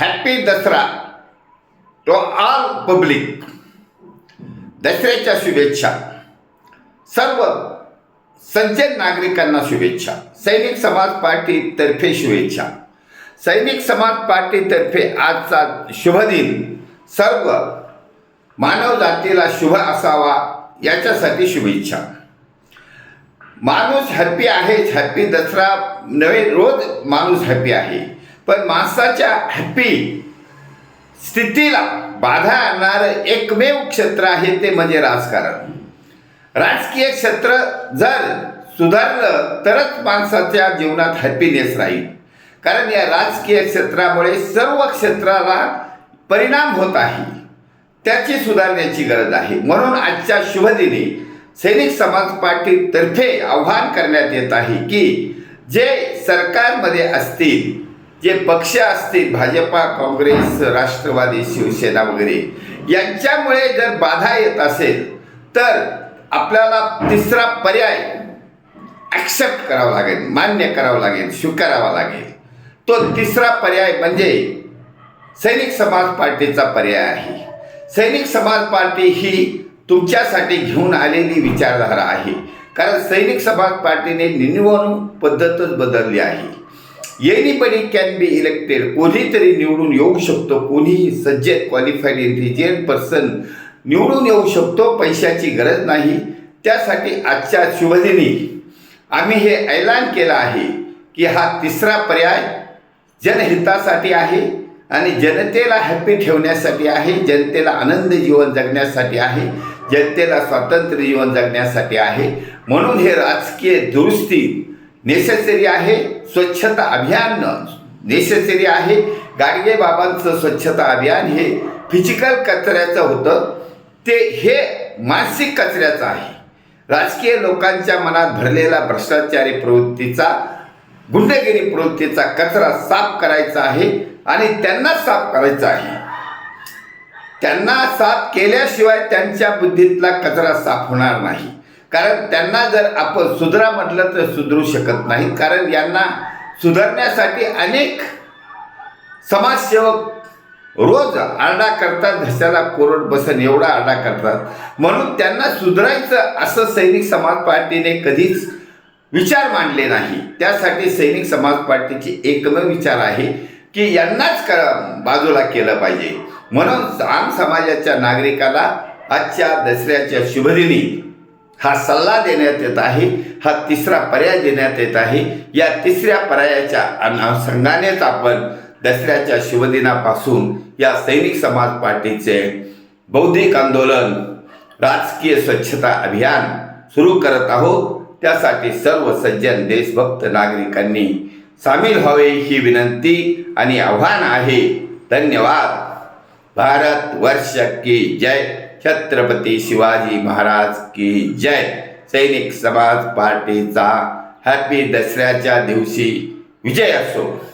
Happy Dussehra to all public. दसऱ्याच्या शुभेच्छा. सर्व सज्जन नागरिकांना शुभेच्छा. सैनिक समाज पार्टीतर्फे शुभेच्छा. सैनिक समाज पार्टीतर्फे आजचा शुभ दिन सर्व मानव जातीला शुभ असावा याच्यासाठी शुभेच्छा. माणूस हॅप्पी आहेच. हॅप्पी दसरा नवे रोज माणूस हॅप्पी आहे. पण माणसाच्या हॅपी स्थितीला बाधा आणणारं एकमेव क्षेत्र आहे ते म्हणजे राजकारण. राजकीय क्षेत्र जर सुधारलं तरच माणसाच्या जीवनात हॅपीनेस राहील. कारण या राजकीय क्षेत्रामुळे सर्व क्षेत्राला परिणाम होत आहे. त्याची सुधारण्याची गरज आहे. म्हणून आजच्या शुभदिनी सैनिक समाज पार्टीतर्फे आव्हान करण्यात येत आहे की जे सरकारमध्ये असतील जे पक्ष असतील भाजपा काँग्रेस राष्ट्रवादी शिवसेना वगैरे यांच्यामुळे जर बाधा येत असेल तर आपल्याला तिसरा पर्याय ॲक्सेप्ट करावा लागेल मान्य करावं लागेल स्वीकारावा लागेल. तो तिसरा पर्याय म्हणजे सैनिक समाज पार्टीचा पर्याय आहे. सैनिक समाज पार्टी ही तुमच्यासाठी घेऊन आलेली विचारधारा आहे. कारण सैनिक समाज पार्टीने निवडणूक पद्धतच बदलली आहे. एनीबडी कॅन बी इलेक्टेड कोणीतरी निवडून येऊ शकतो. कोणीही सज्जन क्वालिफाईड इंटेलिजंट पर्सन निवडून येऊ शकतो. पैशाची गरज नाही. त्यासाठी आजच्या शुभदिनी आम्ही हे ऐलान केलं आहे की हा तिसरा पर्याय जनहितासाठी आहे आणि जनतेला हॅपी ठेवण्यासाठी आहे. जनतेला आनंद जीवन जगण्यासाठी आहे. जनतेला स्वातंत्र्य जीवन जगण्यासाठी आहे. म्हणून हे राजकीय दुरुस्ती नेसेसरी आहे स्वच्छता अभियान. नेसेसरी आहे गाडगे बाबांचं स्वच्छता अभियान. हे फिजिकल कचऱ्याचं होतं. ते हे मानसिक कचऱ्याचं आहे. राजकीय लोकांच्या मनात भरलेला भ्रष्टाचारी प्रवृत्तीचा गुंडगिरी प्रवृत्तीचा कचरा साफ करायचा आहे आणि त्यांना साफ करायचा आहे. त्यांना साफ केल्याशिवाय त्यांच्या बुद्धीतला कचरा साफ होणार नाही. कारण त्यांना जर आपण सुधरा म्हटलं तर सुधरू शकत नाही. कारण यांना सुधारण्यासाठी अनेक समाजसेवक रोज आरडा करतात घशाला कोरड बसन एवढा आरडा करतात. म्हणून त्यांना सुधारायचं असं सैनिक समाज पार्टीने कधीच विचार मांडले नाही. त्यासाठी सैनिक समाज पार्टीची एकमेव विचार आहे की यांनाच क बाजूला केलं पाहिजे. म्हणून आम समाजाच्या नागरिकाला आजच्या दसऱ्याच्या शुभदिनी हा सल्ला देण्यात येत आहे हा तिसरा पर्याय देण्यात येत आहे. या तिसऱ्या पर्यायाच्या अनुषंगानेच आपण दसऱ्याच्या शिवदिनापासून या सैनिक समाज पार्टीचे बौद्धिक आंदोलन राजकीय स्वच्छता अभियान सुरू करत आहोत. त्यासाठी सर्व सज्जन देशभक्त नागरिकांनी सामील व्हावे ही विनंती आणि आव्हान आहे. धन्यवाद. भारत वर्ष की जय. छत्रपती शिवाजी महाराज की जय. सैनिक समाज पार्टीचा हॅपी दसऱ्याच्या दिवशी विजय असो.